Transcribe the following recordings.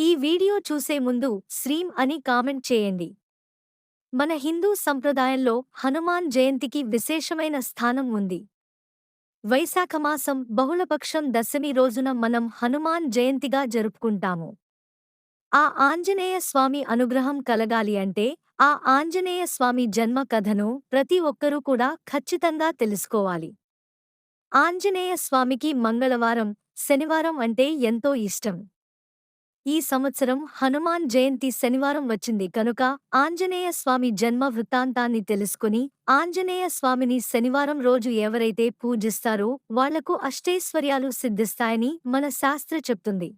ఈ వీడియో చూసే ముందు శ్రీం అని కామెంట్ చేయండి. మన హిందూ సంప్రదాయంలో హనుమాన్ జయంతికి విశేషమైన స్థానం ఉంది. వైశాఖమాసం బహుళపక్షం దశమి రోజున మనం హనుమాన్ జయంతిగా జరుపుకుంటాము. ఆ ఆంజనేయ స్వామి అనుగ్రహం కలగాలి అంటే ఆ ఆంజనేయ స్వామి జన్మ కథను ప్రతి ఒక్కరూ కూడా ఖచ్చితంగా తెలుసుకోవాలి. ఆంజనేయ స్వామికి మంగళవారం శనివారం అంటే ఎంతో ఇష్టం. ఈ సంవత్సరం హనుమాన్ జయంతి శనివారం వచ్చింది కనుక ఆంజనేయ స్వామి జన్మ వృత్తాంతాన్ని తెలుసుకుని ఆంజనేయ స్వామిని శనివారం రోజు ఎవరైతే పూజిస్తారో వాళ్ళకు అష్టైశ్వర్యాలు సిద్ధిస్తాయని మన శాస్త్ర చెప్తుంది.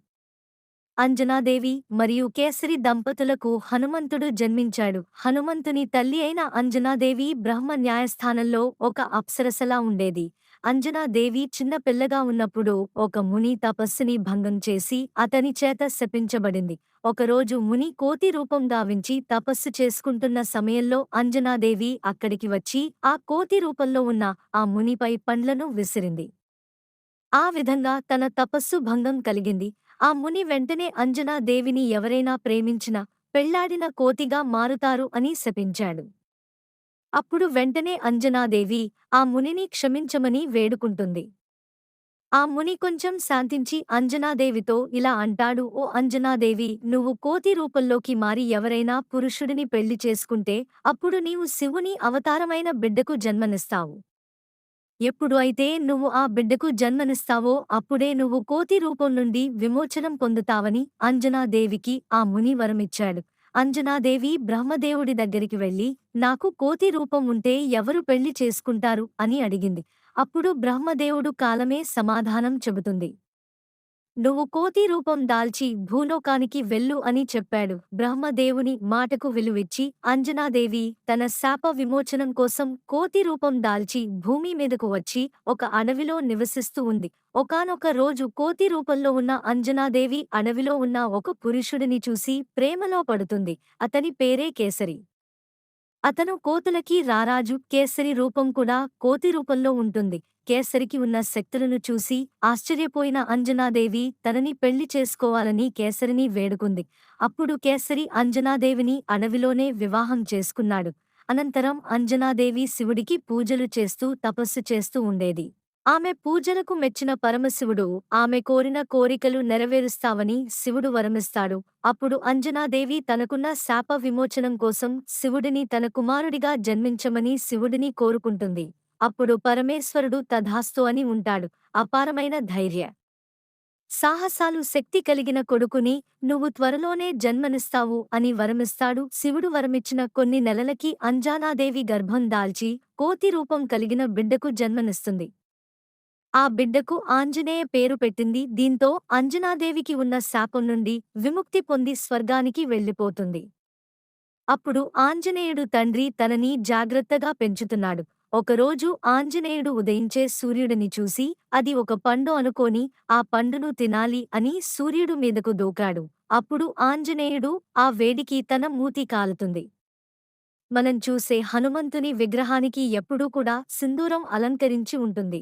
అంజనాదేవి మరియు కేసరి దంపతులకు హనుమంతుడు జన్మించాడు. హనుమంతుని తల్లి అయిన అంజనాదేవి బ్రహ్మ న్యాయస్థానంలో ఒక అప్సరసలా ఉండేది. అంజనాదేవి చిన్నపిల్లగా ఉన్నప్పుడు ఒక ముని తపస్సుని భంగం చేసి అతని చేత శపించబడింది. ఒకరోజు ముని కోతి రూపం గావించి తపస్సు చేసుకుంటున్న సమయంలో అంజనాదేవి అక్కడికి వచ్చి ఆ కోతి రూపంలో ఉన్న ఆ మునిపై పండ్లను విసిరింది. ఆ విధంగా తన తపస్సు భంగం కలిగింది. ఆ ముని వెంటనే అంజనా దేవిని ఎవరైనా ప్రేమించిన పెళ్ళాడిన కోతిగా మారుతారు అని శపించాడు. అప్పుడు వెంటనే అంజనాదేవి ఆ మునిని క్షమించమని వేడుకుంటుంది. ఆ ముని కొంచెం శాంతించి అంజనాదేవితో ఇలా అంటాడు ఓ అంజనాదేవి నువ్వు కోతి రూపంలోకి మారి ఎవరైనా పురుషుడిని పెళ్ళి చేసుకుంటే అప్పుడు నీవు శివుని అవతారమైన బిడ్డకు జన్మనిస్తావు. ఎప్పుడు అయితే నువ్వు ఆ బిడ్డకు జన్మనిస్తావో అప్పుడే నువ్వు కోతి రూపం నుండి విమోచనం పొందుతావని అంజనాదేవికి ఆ ముని వరమిచ్చాడు. అంజనాదేవి బ్రహ్మదేవుడి దగ్గరికి వెళ్ళి నాకు కోతి రూపం ఉంటే ఎవరు పెళ్ళి చేసుకుంటారు? అని అడిగింది. అప్పుడు బ్రహ్మదేవుడు కాలమే సమాధానం చెబుతుంది. నువ్వు కోతి రూపం దాల్చి భూలోకానికి వెళ్ళు అని చెప్పాడు. బ్రహ్మదేవుని మాటకు విలువిచ్చి అంజనాదేవి తన శాప విమోచనం కోసం కోతి రూపం దాల్చి భూమి మీదకు వచ్చి ఒక అడవిలో నివసిస్తూ ఉంది. ఒకనొక రోజు కోతి రూపంలో ఉన్న అంజనాదేవి అడవిలో ఉన్న ఒక పురుషుడిని చూసి ప్రేమలో పడుతుంది. అతని పేరే కేసరి. అతను కోతులకి రారాజు కేసరి రూపం కూడా కోతి రూపంలో ఉంటుంది. కేసరికి ఉన్న శక్తులను చూసి ఆశ్చర్యపోయిన అంజనాదేవి తనని పెళ్ళి చేసుకోవాలని కేసరిని వేడుకుంది. అప్పుడు కేసరి అంజనాదేవిని అడవిలోనే వివాహం చేసుకున్నాడు. అనంతరం అంజనాదేవి శివుడికి పూజలు చేస్తూ తపస్సు చేస్తూ ఉండేది. ఆమె పూజలకు మెచ్చిన పరమశివుడు ఆమె కోరిన కోరికలు నెరవేరుస్తావని శివుడు వరమిస్తాడు. అప్పుడు అంజనాదేవి తనకున్న శాప విమోచనం కోసం శివుడిని తన కుమారుడిగా జన్మించమని శివుడిని కోరుకుంటుంది. అప్పుడు పరమేశ్వరుడు తధాస్తు అని ఉంటాడు. అపారమైన ధైర్య. సాహసాలు శక్తి కలిగిన కొడుకుని నువ్వు త్వరలోనే జన్మనిస్తావు అని వరమిస్తాడు. శివుడు వరమిచ్చిన కొన్ని నెలలకి అంజానాదేవి గర్భం దాల్చి కోతి రూపం కలిగిన బిడ్డకు జన్మనిస్తుంది. ఆ బిడ్డకు ఆంజనేయ పేరు పెట్టింది. దీంతో అంజనాదేవికి ఉన్న శాపం నుండి విముక్తి పొంది స్వర్గానికి వెళ్ళిపోతుంది. అప్పుడు ఆంజనేయుడు తండ్రి తనని జాగ్రత్తగా పెంచుతున్నాడు. ఒకరోజు ఆంజనేయుడు ఉదయించే సూర్యుడిని చూసి అది ఒక పండు అనుకోని ఆ పండును తినాలి అని సూర్యుడు మీదకు దూకాడు. అప్పుడు ఆంజనేయుడు ఆ వేడికి తన మూతి కాలుతుంది. మనం చూసే హనుమంతుని విగ్రహానికి ఎప్పుడూ కూడా సింధూరం అలంకరించి ఉంటుంది.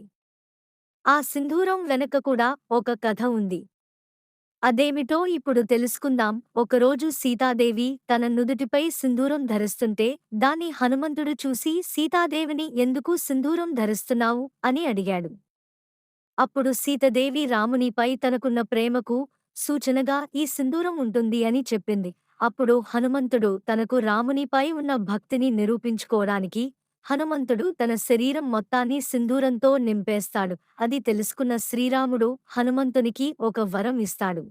ఆ సింధూరం వెనక కూడా ఒక కథ ఉంది. అదేమిటో ఇప్పుడు తెలుసుకుందాం. ఒకరోజు సీతాదేవి తన నుదుటిపై సింధూరం ధరిస్తుంటే దాన్ని హనుమంతుడు చూసి సీతాదేవిని ఎందుకు సింధూరం ధరిస్తున్నావు? అని అడిగాడు. అప్పుడు సీతదేవి రామునిపై తనకున్న ప్రేమకు సూచనగా ఈ సింధూరం ఉంటుంది అని చెప్పింది. అప్పుడు హనుమంతుడు తనకు రామునిపై ఉన్న భక్తిని నిరూపించుకోవడానికి హనుమంతుడు తన శరీరం మొత్తాన్ని సింధూరంతో నింపేస్తాడు. అది తెలుసుకున్న శ్రీరాముడు హనుమంతునికి ఒక వరం ఇస్తాడు.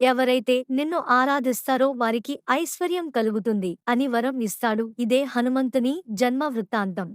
ఎవరైతే నిన్ను ఆరాధిస్తారో వారికి ఐశ్వర్యం కలుగుతుంది అని వరం ఇస్తాడు. ఇదే హనుమంతుని జన్మ వృత్తాంతం